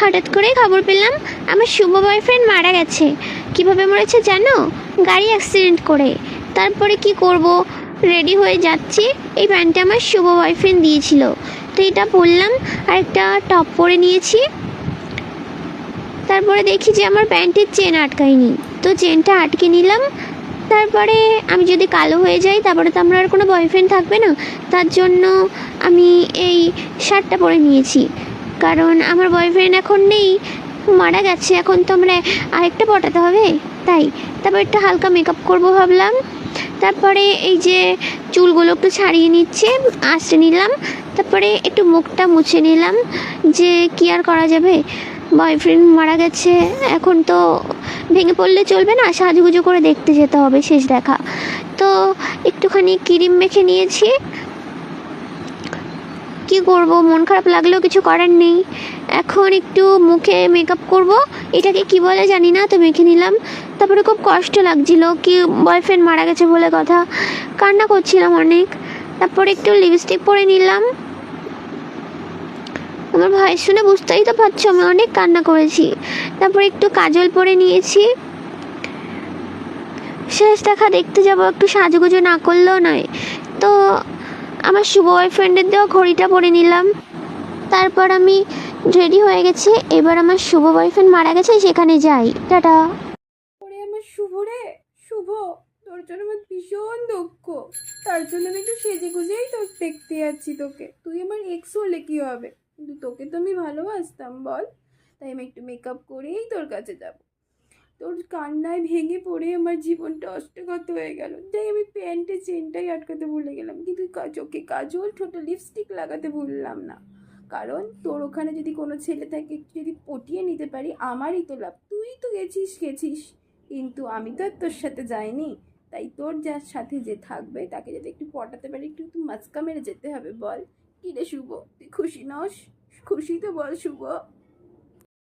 হঠাৎ করেই খবর পেলাম আমার শুভ বয়ফ্রেন্ড মারা গেছে। কীভাবে মরেছে জানো? গাড়ি অ্যাক্সিডেন্ট করে। তারপরে কি করব? রেডি হয়ে যাচ্ছি, এই প্যান্টটা আমার শুভ বয়ফ্রেন্ড দিয়েছিল। তো এটা পরলাম আর একটা টপ পরে নিয়েছি। তারপরে দেখি যে আমার প্যান্টের চেন আটকায়নি। তো চেনটা আটকে নিলাম। তারপরে আমি যদি কালো হয়ে যাই, তারপরে তো আমার আর কোনো বয়ফ্রেন্ড থাকবে না। তার জন্য আমি এই শার্টটা পরে নিয়েছি। কারণ আমার বয়ফ্রেন্ড এখন নেই, মারা গেছে, এখন তো আমরা আরেকটা পটাতে হবে, তাই। তারপর একটা হালকা মেকআপ করব ভাবলাম। তারপরে এই যে চুলগুলো একটু ছাড়িয়ে নিচ্ছে আসতে নিলাম। তারপরে একটু মুখটা মুছে নিলাম, যে কি আর করা যাবে? বয়ফ্রেন্ড মারা গেছে, এখন তো ভেঙে পড়লে চলবে না, সাজুগুজু করে দেখতে যেতে হবে, শেষ দেখা। তো একটুখানি ক্রিম মেখে নিয়েছি কি করব? মন খারাপ লাগলেও কিছু করার নেই। এখন একটু মুখে মেকআপ করব। এটাকে কি বলে জানি না, তো মেখে নিলাম। তারপরে খুব কষ্ট লাগছিল কি বয়ফ্রেন্ড মারা গেছে বলে কথা। কান্না করছিলাম অনেক। তারপরে একটু লিপস্টিক পরে নিলাম। আমার ভাই শুনে বুঝতেই তো পারছ, আমি অনেক কান্না করেছি। তারপরে একটু কাজল পরে নিয়েছি। শেষ দেখা দেখতে যাব, একটু সাজুগুজু না করলেও নয়। তো আমার শুভ বয়ফ্রেন্ডের দেওয়া ঘড়িটা পরে নিলাম। তারপর আমি রেডি হয়ে গেছি। এবার আমার শুভ বয়ফ্রেন্ড মারা গেছে সেখানে যাই। টাটা। ওরে আমার শুভ রে, শুভ। তোর জন্য আমার ভীষণ দুঃখ। তার জন্য আমি একটু সেজে গুজেই তোর দেখতে যাচ্ছি তোকে। তুই আমার এক্স হলে কী হবে? কিন্তু তোকে তো আমি ভালোবাসতাম, বল। তাই আমি একটু মেকআপ করেই তোর কাছে যাব। তোর কান্নায় ভেঙে পড়ে আমার জীবনটা অষ্টগত হয়ে গেল। তাই আমি প্যান্টে, চেনটাই আটকাতে ভুলে গেলাম, কিন্তু চোখে কাজল, ঠোঁটে লিপস্টিক লাগাতে ভুললাম না। কারণ তোর ওখানে যদি কোনো ছেলে থাকে, যদি পটিয়ে নিতে পারি, আমারই তো লাভ। তুই তো গেছিস গেছিস। কিন্তু আমি তো আর তোর সাথে যাইনি। তাই তোর যার সাথে যে থাকবে, তাকে যদি একটু পটাতে পারি, একটু মাচকা মেরে যেতে হবে, বল। কি রে শুভ, তুই খুশি নস? খুশি তো বল শুভ।